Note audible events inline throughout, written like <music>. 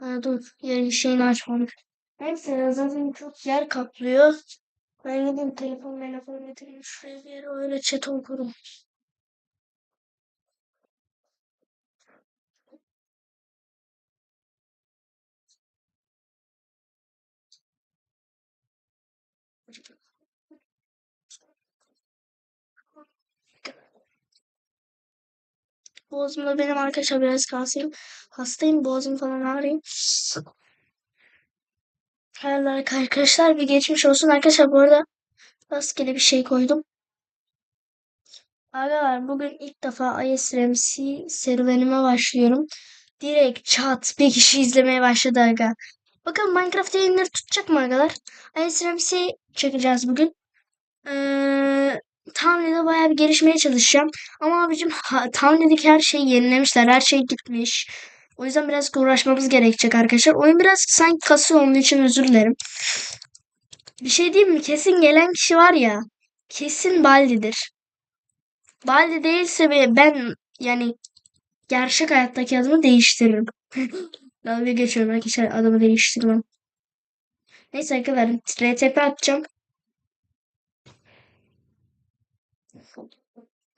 Ha, dur. Yerin şeyini açmadım. Neyse zaten çok yer kaplıyor. Ben gideyim telefon telefon getireyim şuraya bir yere öyle chat okurum. Boğazımda benim arkadaşlar biraz kalsayım. Hastayım boğazım falan ağrıyor. Hayırlı arkadaşlar bir geçmiş olsun. Arkadaşlar bu arada rastgele bir şey koydum. Arkadaşlar bugün ilk defa ISRMC serüvenime başlıyorum. Direkt çat bir kişi izlemeye başladı aga. Bakalım Minecraft yayınları tutacak mı arkadaşlar? ISRMC çekeceğiz bugün. Ee, Townley'de bayağı bir gelişmeye çalışacağım. Ama abicim Townley'deki her şeyi yenilemişler. Her şey gitmiş. O yüzden biraz uğraşmamız gerekecek arkadaşlar. Oyun biraz sanki kasıyor onun için özür dilerim. Bir şey diyeyim mi? Kesin gelen kişi var ya. Kesin Baldi'dir. Baldi değilse ben yani gerçek hayattaki adımı değiştiririm. <laughs> Dalga geçiyorum arkadaşlar adımı değiştirmem. Neyse arkadaşlar RTP atacağım.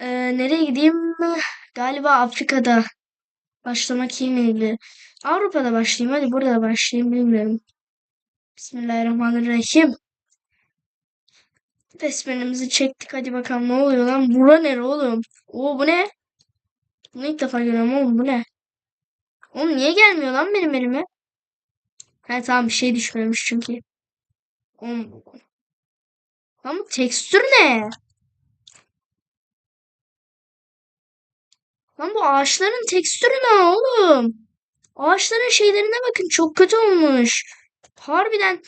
Ee, nereye gideyim? Galiba Afrika'da başlamak iyi miydi? Avrupa'da başlayayım. Hadi burada başlayayım. Bilmiyorum. Bismillahirrahmanirrahim. Besmelemizi çektik. Hadi bakalım ne oluyor lan? Bura nere oğlum? Oo bu ne? Bunu ilk defa görüyorum oğlum. Bu ne? Oğlum niye gelmiyor lan benim elime? Ha tamam bir şey düşmemiş çünkü. Oğlum. Lan bu tekstür ne? Lan bu ağaçların tekstürü ne oğlum? Ağaçların şeylerine bakın çok kötü olmuş. Harbiden.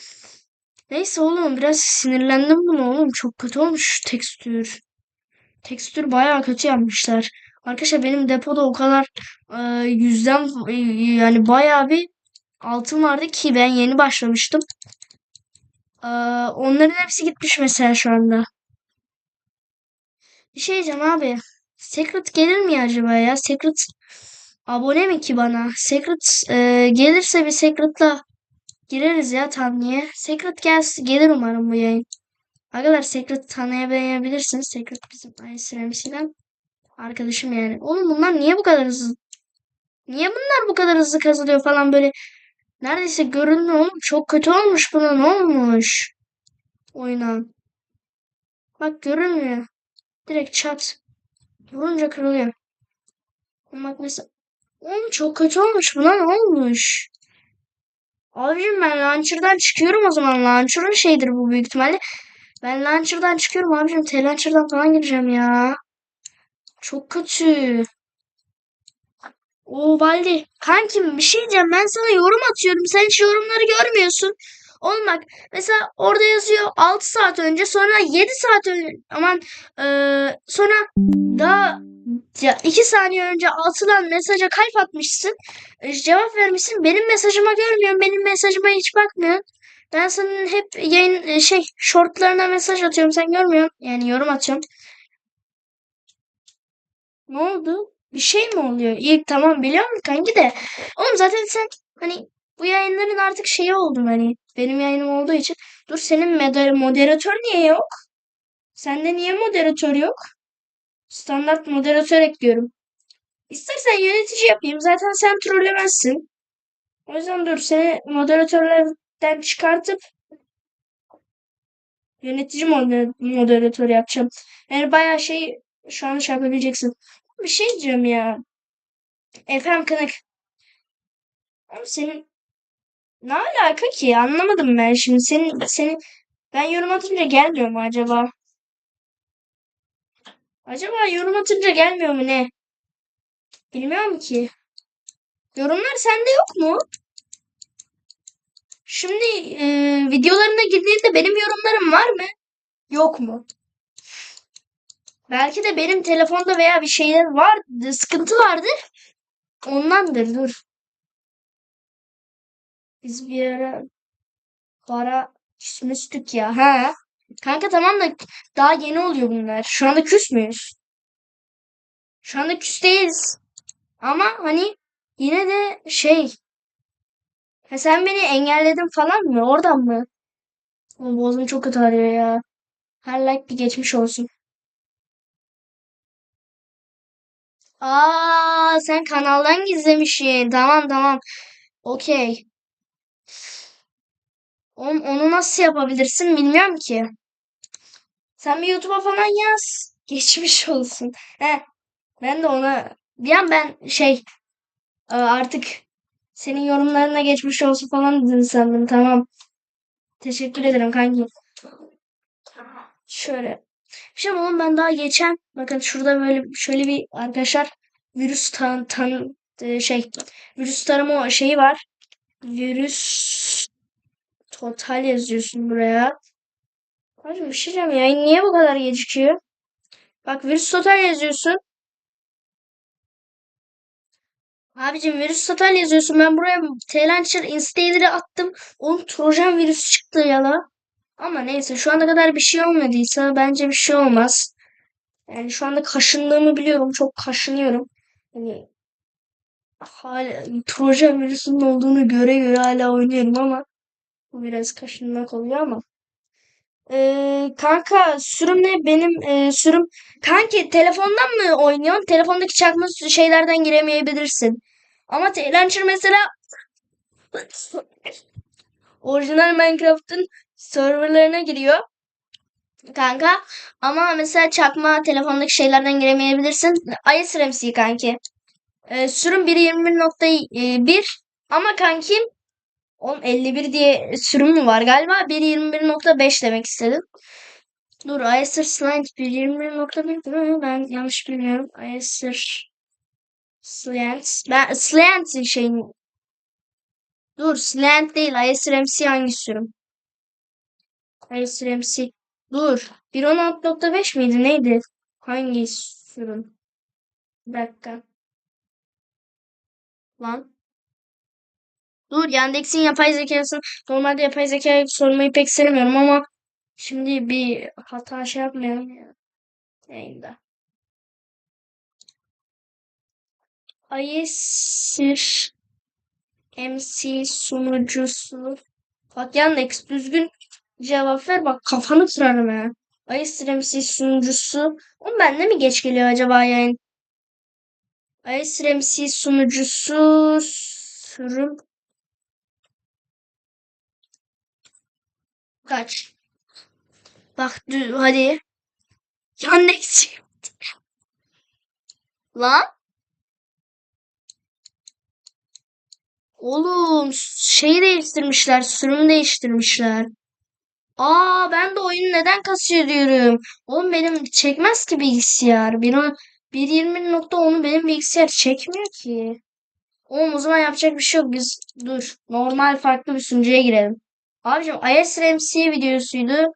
Neyse oğlum biraz sinirlendim bunu oğlum. Çok kötü olmuş tekstür. Tekstür bayağı kötü yapmışlar. Arkadaşlar benim depoda o kadar e, yüzden e, yani bayağı bir altın vardı ki ben yeni başlamıştım. E, onların hepsi gitmiş mesela şu anda. Bir şey diyeceğim abi. Secret gelir mi acaba ya? Secret abone mi ki bana? Secret e, gelirse bir Secret'la gireriz ya Tanrı'ya. Secret gelsin, gelir umarım bu yayın. Arkadaşlar Secret tanıyabilirsiniz. Secret bizim ISRMC'den arkadaşım yani. Oğlum bunlar niye bu kadar hızlı? Niye bunlar bu kadar hızlı kazılıyor falan böyle? Neredeyse görünmüyor oğlum. Çok kötü olmuş buna. Ne olmuş? Oyuna. Bak görünmüyor. Direkt çat. Vurunca kırılıyor. Bak mesela. Oğlum çok kötü olmuş. Buna ne olmuş? Abicim ben launcher'dan çıkıyorum o zaman. Launcher'ın şeydir bu büyük ihtimalle. Ben launcher'dan çıkıyorum abicim. T-launcher'dan falan gireceğim ya. Çok kötü. O Baldi. Kankim bir şey diyeceğim. Ben sana yorum atıyorum. Sen hiç yorumları görmüyorsun. Oğlum bak mesela orada yazıyor 6 saat önce sonra 7 saat önce aman e, sonra daha ya 2 saniye önce atılan mesaja kalp atmışsın. E, cevap vermişsin. Benim mesajıma görmüyorsun. Benim mesajıma hiç bakmıyorsun. Ben senin hep yayın e, şey shortlarına mesaj atıyorum. Sen görmüyorsun. Yani yorum atıyorum. Ne oldu? Bir şey mi oluyor? İyi tamam biliyorum kanki de. Oğlum zaten sen hani bu yayınların artık şeyi oldun hani. Benim yayınım olduğu için. Dur senin moder moderatör niye yok? Sende niye moderatör yok? Standart moderatör ekliyorum. İstersen yönetici yapayım. Zaten sen trollemezsin. O yüzden dur seni moderatörlerden çıkartıp yönetici moder moderatör yapacağım. Yani bayağı şey şu an şey yapabileceksin. Bir şey diyeceğim ya. Efendim Kınık. Ama senin ne alaka ki? Anlamadım ben şimdi. Senin, senin ben yorum atınca gelmiyor mu acaba? Acaba yorum atınca gelmiyor mu ne? Bilmiyorum ki. Yorumlar sende yok mu? Şimdi e, videolarına girdiğinde benim yorumlarım var mı? Yok mu? Belki de benim telefonda veya bir şeyler var, sıkıntı vardır. Ondandır dur. Biz bir ara para küsmüştük ya. Ha. Kanka tamam da daha yeni oluyor bunlar. Şu anda küs müyüz? Şu anda küs değiliz. Ama hani yine de şey Ha sen beni engelledin falan mı? Oradan mı? Oğlum boğazım çok kötü ağrıyor ya. Her like bir geçmiş olsun. Aa sen kanaldan gizlemişsin. Tamam tamam. Okey. Oğlum onu nasıl yapabilirsin bilmiyorum ki. Sen bir YouTube'a falan yaz. <laughs> Geçmiş olsun. He, ben de ona bir an ben şey e, artık senin yorumlarına geçmiş olsun falan dedin sandım. Tamam. Teşekkür ederim kanki. Şöyle. Şimdi oğlum ben daha geçen bakın şurada böyle şöyle bir arkadaşlar virüs tan, tan e, şey virüs tarama şeyi var. Virüs total yazıyorsun buraya. Hacım bir şey diyeceğim ya. Niye bu kadar gecikiyor? Bak virüs total yazıyorsun. Abicim virüs total yazıyorsun. Ben buraya T-Launcher attım. Onun Trojan virüsü çıktı ya la. Ama neyse şu ana kadar bir şey olmadıysa bence bir şey olmaz. Yani şu anda kaşındığımı biliyorum. Çok kaşınıyorum. Hani hala Trojan virüsünün olduğunu göre göre hala oynuyorum ama bu biraz kaşınmak oluyor ama. Ee, kanka sürüm ne? Benim e, sürüm. Kanki telefondan mı oynuyorsun? Telefondaki çakma şeylerden giremeyebilirsin. Ama T-Launcher mesela orijinal Minecraft'ın serverlarına giriyor. Kanka ama mesela çakma telefondaki şeylerden giremeyebilirsin. ISRMC kanki. Ee, sürüm 1.21.1 ama kankim Oğlum 51 diye sürüm mü var galiba? 1.21.5 demek istedim. Dur Acer Slant 1.21.1 değil mi? Ben yanlış bilmiyorum. Acer Slant. Ben Slant şeyin. Dur Slant değil. Acer MC hangi sürüm? Acer MC. Dur. 1.16.5 miydi? Neydi? Hangi sürüm? Bir dakika. Lan. Dur Yandex'in yapay zekasını normalde yapay zekayı sormayı pek sevmiyorum ama şimdi bir hata şey yapmayalım ya. Yayında. Ayesir MC sunucusu. Bak Yandex düzgün cevap ver bak kafanı kırarım ya. Ayesir MC sunucusu. Oğlum bende mi geç geliyor acaba yayın? Ayesir MC sunucusu sürüm kaç? Bak hadi. Yandex. Lan. Oğlum şeyi değiştirmişler. Sürümü değiştirmişler. Aa ben de oyun neden kasıyor diyorum. Oğlum benim çekmez ki bilgisayar. Bir 1.20.10'u benim bilgisayar çekmiyor ki. Oğlum o zaman yapacak bir şey yok. Biz dur. Normal farklı bir sunucuya girelim. Abicim ISRMC videosuydu.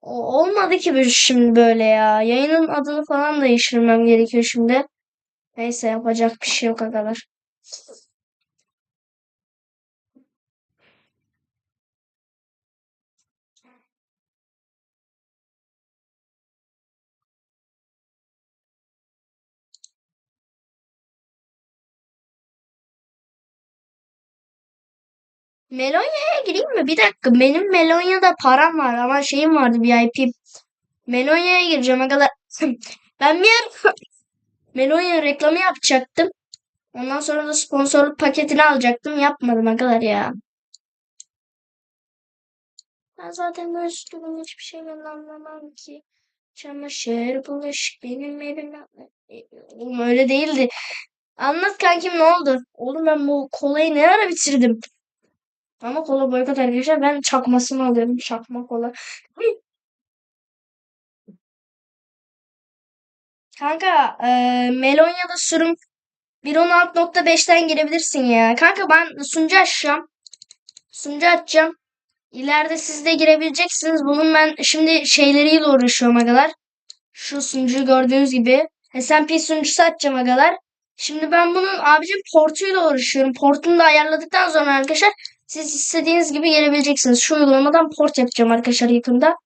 O, olmadı ki bir şimdi böyle ya. Yayının adını falan değiştirmem gerekiyor şimdi. Neyse yapacak bir şey yok kadar. Melonya'ya gireyim mi? Bir dakika. Benim Melonya'da param var ama şeyim vardı VIP. Melonya'ya gireceğim kadar. <laughs> ben bir yer <laughs> Melonya reklamı yapacaktım. Ondan sonra da sponsorluk paketini alacaktım. Yapmadım kadar ya. Ben zaten böyle sütünün hiçbir şeyden anlamam ki. Çamaşır, bulaşık benim evim. Oğlum öyle değildi. Anlat kankim ne oldu? Oğlum ben bu kolayı ne ara bitirdim? Ama kola boykot arkadaşlar. Ben çakmasını alıyorum. Çakma kola. <laughs> Kanka e, Melonya'da sürüm 1.16.5'ten girebilirsin ya. Kanka ben sunucu açacağım. Sunucu açacağım. İleride siz de girebileceksiniz. Bunun ben şimdi şeyleriyle uğraşıyorum agalar. Şu sunucuyu gördüğünüz gibi. SMP sunucusu açacağım agalar. Şimdi ben bunun abicim portuyla uğraşıyorum. Portunu da ayarladıktan sonra arkadaşlar siz istediğiniz gibi gelebileceksiniz. Şu uygulamadan port yapacağım arkadaşlar yakında.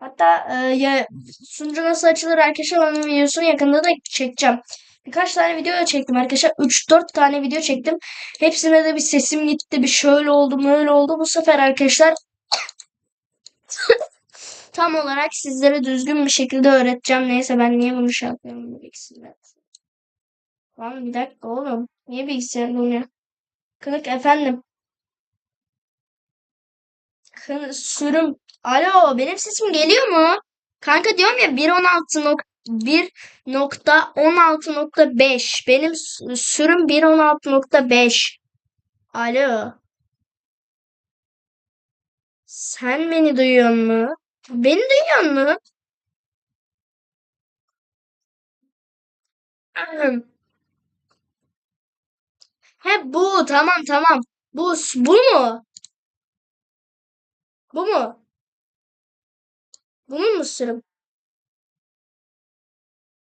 Hatta e, ya sunucu nasıl açılır arkadaşlar onun videosunu yakında da çekeceğim. birkaç tane video çektim arkadaşlar. 3-4 tane video çektim. Hepsine de bir sesim gitti. Bir şöyle oldu böyle oldu. Bu sefer arkadaşlar <laughs> tam olarak sizlere düzgün bir şekilde öğreteceğim. Neyse ben niye bunu şey yapıyorum? Bilgisayar. Lan bir dakika oğlum. Niye bilgisayar donuyor? Kınık efendim. Kın sürüm. Alo benim sesim geliyor mu? Kanka diyorum ya 1.16 nok 1.16.5 benim sürüm 1.16.5 Alo sen beni duyuyor mu? Beni duyuyor mu? He bu tamam tamam bu bu mu? Bu mu? Bunun mu sürüm?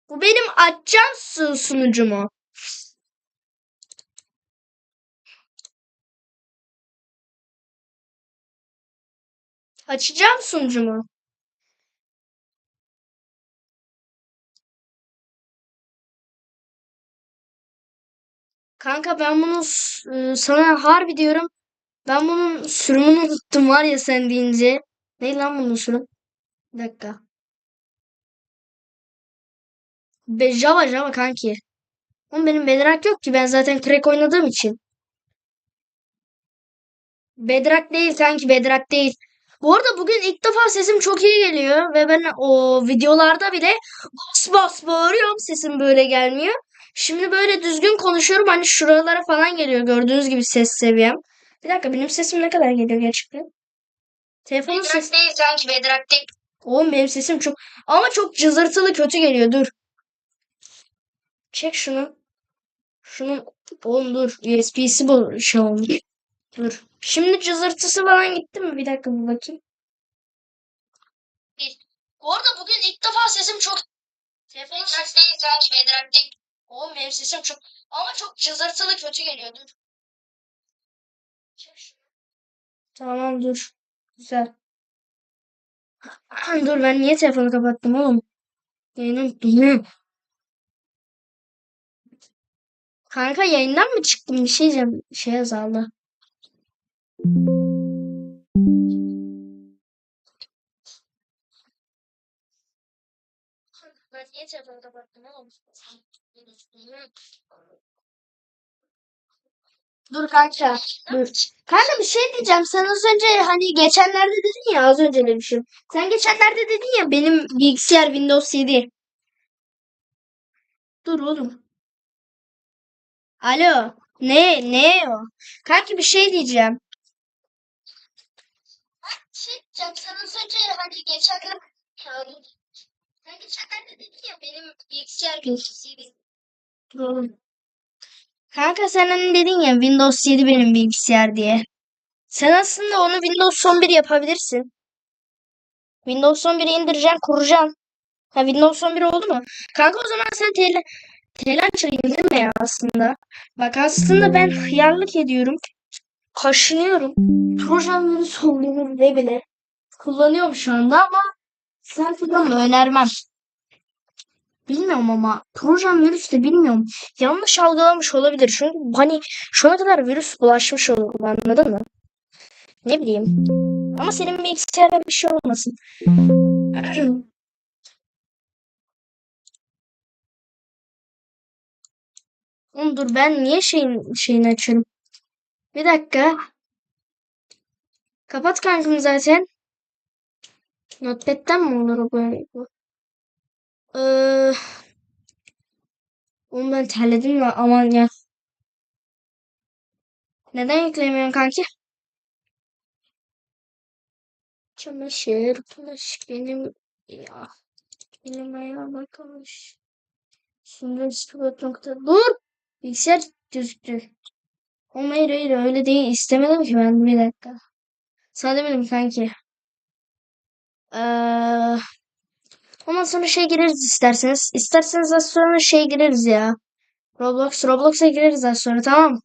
Bu benim açacağım su sunucumu. Açacağım sunucumu. Kanka ben bunu e, sana harbi diyorum. Ben bunun sürümünü unuttum var ya sen deyince. Ne lan bunun sürüm? Bir dakika. Be Java Java kanki. Oğlum benim Bedrock yok ki ben zaten crack oynadığım için. Bedrock değil kanki Bedrock değil. Bu arada bugün ilk defa sesim çok iyi geliyor ve ben o videolarda bile bas bas bağırıyorum sesim böyle gelmiyor. Şimdi böyle düzgün konuşuyorum hani şuralara falan geliyor gördüğünüz gibi ses seviyem. Bir dakika benim sesim ne kadar geliyor gerçekten? Telefonun sesi... değil sanki Bedrock değil. Oğlum benim sesim çok ama çok cızırtılı kötü geliyor dur. Çek şunu. Şunun oğlum dur USB'si bu şey olmuş. Dur. Şimdi cızırtısı falan gitti mi? Bir dakika bir bakayım. Bu arada bugün ilk defa sesim çok... Telefonun sesi değil sanki değil. Oğlum benim sesim çok... Ama çok cızırtılı kötü geliyor. Dur. Tamam dur. Güzel. <clears throat> Dur ben niye telefonu kapattım oğlum? Yayınım duruyor. Kanka yayından mı çıktım? Bir şey diyeceğim. Şey azaldı. Ben telefonu kapattım oğlum? Dur kanka. Dur. Kanka bir şey diyeceğim. Sen az önce hani geçenlerde dedin ya az önce demişim. Sen geçenlerde dedin ya benim bilgisayar Windows 7. Dur oğlum. Alo. Ne? Ne o? Kanki bir şey diyeceğim. Şey diyeceğim. Sen az önce hani geçenlerde sen geçenlerde dedin ya benim bilgisayar Windows 7. Dur oğlum. Kanka sen hani dedin ya Windows 7 benim bilgisayar diye. Sen aslında onu Windows 11 yapabilirsin. Windows 11'i indireceksin, kuracaksın. Ha Windows 11 oldu mu? Kanka o zaman sen TL Telançer'ı indirme ya aslında. Bak aslında ben hıyarlık ediyorum. Kaşınıyorum. Trojanları solluyorum bile bile. Kullanıyorum şu anda ama kullanma önermem. Bilmiyorum ama Trojan virüs de bilmiyorum. Yanlış algılamış olabilir. Çünkü hani şuna kadar virüs bulaşmış olur anladın mı? Ne bileyim. Ama senin bilgisayarda bir şey olmasın. <clears throat> Oğlum dur ben niye şeyin şeyini açıyorum? Bir dakika. Kapat kankam zaten. Notepad'den mi olur böyle? bu? Ee, oğlum ben terledim ya aman ya. Neden yüklemiyorsun kanki? Çamaşır, bulaşık benim ya. Benim ayağıma kalmış. Şimdi spot nokta. Dur! Bilgisayar gözüktü. Oğlum hayır hayır öyle değil. İstemedim ki ben. Bir dakika. Sana demedim kanki. Ee, ondan sonra şey gireriz isterseniz. İsterseniz az sonra şey gireriz ya. Roblox, Roblox'a gireriz az sonra tamam mı?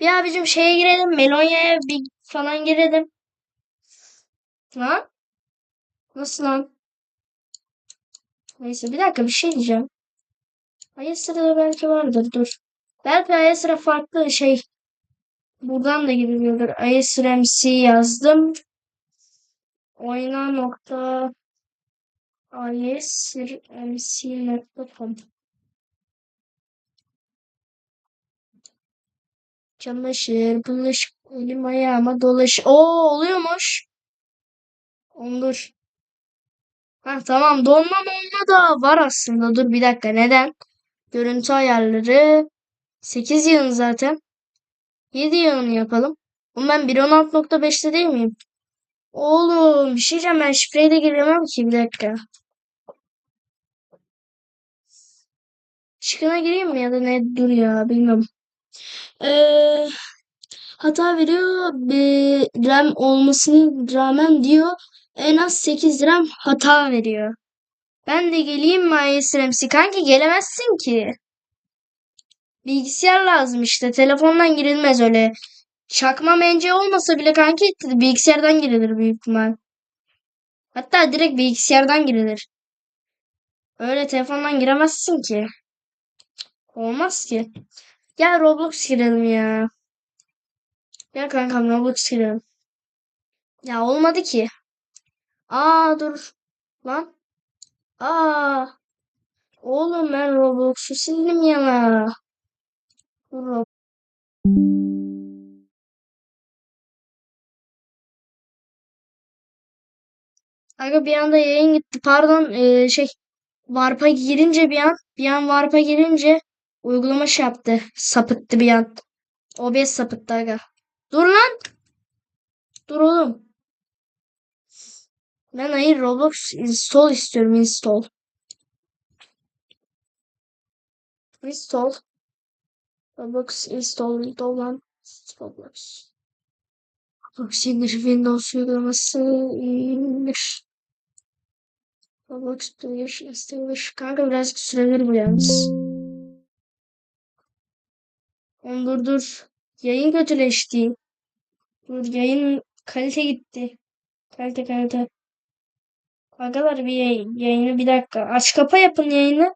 Bir abicim şeye girelim. Melonya'ya bir falan girelim. Lan? Nasıl lan? Neyse bir dakika bir şey diyeceğim. Ayasra'da belki vardır dur. Belki Ayasra farklı şey. Buradan da giriliyordur. Ayasra MC yazdım. Oyna nokta ayesrmc.com Çamaşır, bulaşık, elim ayağıma dolaş. Oo oluyormuş. Olur. Ha tamam donmam olmadı. Var aslında. Dur bir dakika. Neden? Görüntü ayarları 8 yığın zaten. 7 yığın yapalım. Oğlum ben 1.16.5'te değil miyim? Oğlum bir şey diyeceğim ben şifreyi de giremem ki bir dakika. Çıkına gireyim mi ya da ne dur ya bilmiyorum. Ee, hata veriyor. Bir RAM olmasına rağmen diyor en az 8 RAM hata veriyor. Ben de geleyim mi ISRMC? Kanki gelemezsin ki. Bilgisayar lazım işte. Telefondan girilmez öyle. Çakma mence olmasa bile kanki bilgisayardan girilir büyük ihtimal. Hatta direkt bilgisayardan girilir. Öyle telefondan giremezsin ki. Olmaz ki. Gel Roblox girelim ya. Gel kankam Roblox girelim. Ya olmadı ki. Aa dur. Lan. Aa. Oğlum ben Roblox'u sildim ya. Dur Aga bir anda yayın gitti. Pardon ee, şey Warp'a girince bir an bir an Warp'a girince uygulama şey yaptı. Sapıttı bir an. OBS sapıttı aga. Dur lan. Dur oğlum. Ben hayır Roblox install istiyorum install. Install. Roblox install install lan. Roblox. Roblox indir Windows uygulaması indir. Roblox duyur istemiş. Kanka birazcık sürebilir bu yalnız. Oğlum dur dur. Yayın kötüleşti. Dur yayın kalite gitti. Kalite kalite. Arkadaşlar bir yayın, yayını bir dakika. Aç kapa yapın yayını.